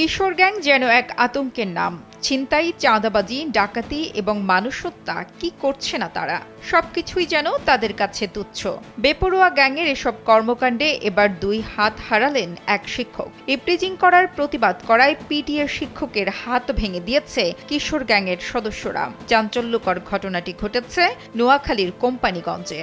কিশোর gang যেন এক আতঙ্কের নাম। ছিনতাই, চাঁদাবাজি, ডাকাতি এবং মানুষ হত্যা কি করছে না তারা? সবকিছুই যেন তাদের কাছে তুচ্ছ। বেপরোয়া গ্যাংয়ের এসব কর্মকাণ্ডে এবার দুই হাত হারালেন এক শিক্ষক। ইপ্রিজিং করার প্রতিবাদ করায় পিটিএ শিক্ষকের হাত ভেঙে দিয়েছে কিশোর গ্যাংয়ের সদস্যরা। চাঞ্চল্যকর ঘটনাটি ঘটেছে নোয়াখালীর কোম্পানিগঞ্জে।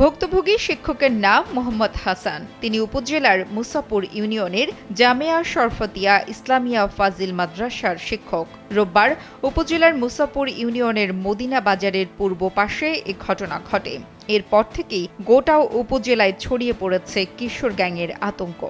ভুক্তভোগী শিক্ষকের নাম মোহাম্মদ হাসান। তিনি উপজেলার মুসাপুর ইউনিয়নের জামেয়া শরফতিয়া ইসলামিয়া ফাজিল মাদ্রাসার শিক্ষক। রোববার উপজেলার মুসাপুর ইউনিয়নের মদিনা বাজারের পূর্ব পাশে এ ঘটনা ঘটে। এরপর থেকেই গোটা উপজেলায় ছড়িয়ে পড়েছে কিশোর গ্যাংয়ের আতঙ্ক।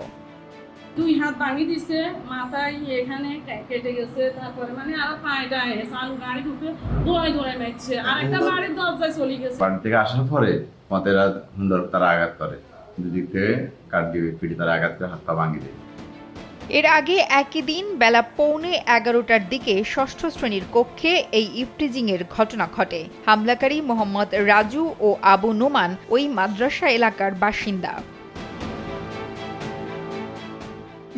দুই হাত ভাঙি দিছে মাথায় এখানে কেটে গেছে তারপরে মানে আর পায়টা চালু গাড়ি ঢুকে দৌড়াই দৌড়াই মারছে। আর একটা বাড়ির দরজায় চলে গেছে। বাড়ি থেকে আসার পরে মতেরা সুন্দর তারা আঘাত করে। দুদিক থেকে কাঠ দিয়ে পিঠে তারা আঘাত করে হাত পা ভাঙি দেয়। এর আগে একই দিন বেলা পৌনে এগারোটার দিকে ষষ্ঠ শ্রেণির কক্ষে এই ইফটিজিংয়ের ঘটনা ঘটে। হামলাকারী মোহাম্মদ রাজু ও আবু নোমান ওই মাদ্রাসা এলাকার বাসিন্দা।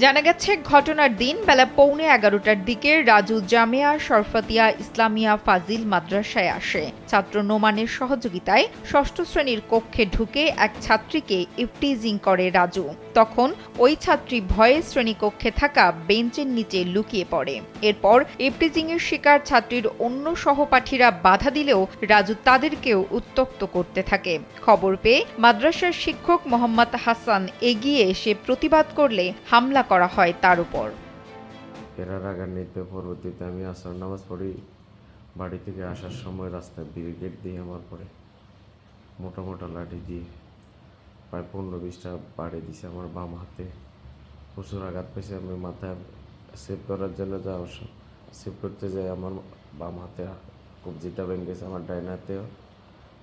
জানা গেছে, ঘটনার দিন বেলা পৌনে এগারোটার দিকে রাজু জামিয়া শরফতিয়া ইসলামিয়া ফাজিল মাদ্রাসায় আসে। ছাত্র নোমানের সহযোগিতায় ষষ্ঠ শ্রেণির কক্ষে ঢুকে এক ছাত্রীকে ইফটিজিং করে রাজু। তখন ওই ছাত্রী ভয়ে শ্রেণীকক্ষে থাকা বেঞ্চের নিচে লুকিয়ে পড়ে। এরপর ইফটিজিং এর শিকার ছাত্রীর অন্য সহপাঠীরা বাধা দিলেও রাজু তাদেরকেও উত্তক্ত করতে থাকে। খবর পেয়ে মাদ্রাসার শিক্ষক মোহাম্মদ হাসান এগিয়ে এসে প্রতিবাদ করলে হামলা করা হয় তার উপর। এরার রাগান্বিত পরবর্তীতে আমি আসর নামাজ পড়ি। বাড়ি থেকে আসার সময় রাস্তায় ব্রিগেড দিয়ে আমার পরে মোটা মোটা লাঠি দিয়ে প্রায় পনেরো বিশটা বাড়ি দিছে আমার বাম হাতে। প্রচুর আঘাত পেয়েছে আমি মাথায় সেভ করার জন্য যা সেভ করতে যাই আমার বাম হাতে। কবজিটা ভেঙে গেছে আমার ডাইন হাতেও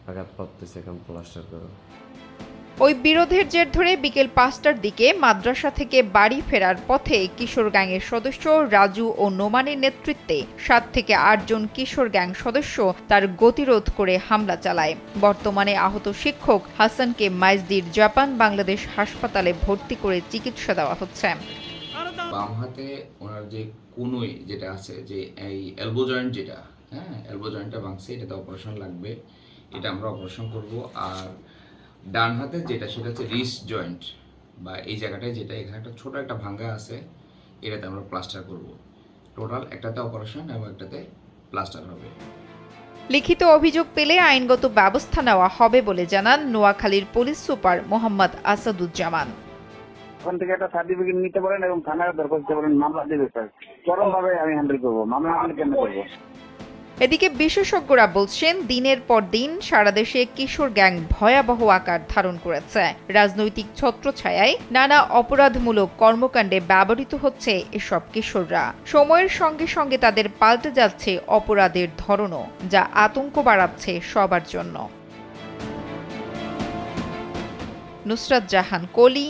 আঘাত পাচ্ছে এখন প্লাস্টার করে। ওই বিরোধের জের ধরে বিকেল পাঁচটার দিকে মাদ্রাসা থেকে বাড়ি ফেরার পথে কিশোর গ্যাংয়ের সদস্য রাজু ও নোমানের নেতৃত্বে সাত থেকে আটজন কিশোর গ্যাং সদস্য তার গতিরোধ করে হামলা চালায়। বর্তমানে আহত শিক্ষক হাসানকে মাইজদির জাপান বাংলাদেশ হাসপাতালে ভর্তি করে চিকিৎসা দেওয়া হচ্ছে। বাম হাতে ওনার যে যেটা আছে, যে এই এলবো জয়েন্ট যেটা হ্যাঁ এলবো জয়েন্টটা ভাঙছে, এটাতে অপারেশন লাগবে, এটা আমরা অপারেশন করব। আর ডান হাতে যেটা সেটা হচ্ছে রিস্ট জয়েন্ট বা এই জায়গাটায় যেটা এখানে একটা ছোট একটা ভাঙ্গা আছে এটাতে আমরা প্লাস্টার করব। টোটাল একটাতে অপারেশন এবং একটাতে প্লাস্টার হবে। লিখিত অভিযোগ পেলে আইনগত ব্যবস্থা নেওয়া হবে বলে জানান নোয়াখালীর পুলিশ সুপার মোহাম্মদ আসাদুজ্জামান। ওখান থেকে একটা সার্টিফিকেট নিতে পারেন এবং থানায় দরখাস্ত পারেন মামলা দেবে স্যার। চরম ভাবে আমি হ্যান্ডেল করব। মামলা হ্যান্ডেল কেন করব? এদিকে বিশেষজ্ঞরা বলছেন, দিনের পর দিন সারা দেশে কিশোর গ্যাং ভয়াবহ আকার ধারণ করেছে। রাজনৈতিক ছত্রছায়ায় নানা অপরাধমূলক কর্মকাণ্ডে ব্যবহৃত হচ্ছে এসব কিশোররা। সময়ের সঙ্গে সঙ্গে তাদের পাল্টে যাচ্ছে অপরাধের ধরনও, যা আতঙ্ক বাড়াচ্ছে সবার জন্য। নুসরাত জাহান কলি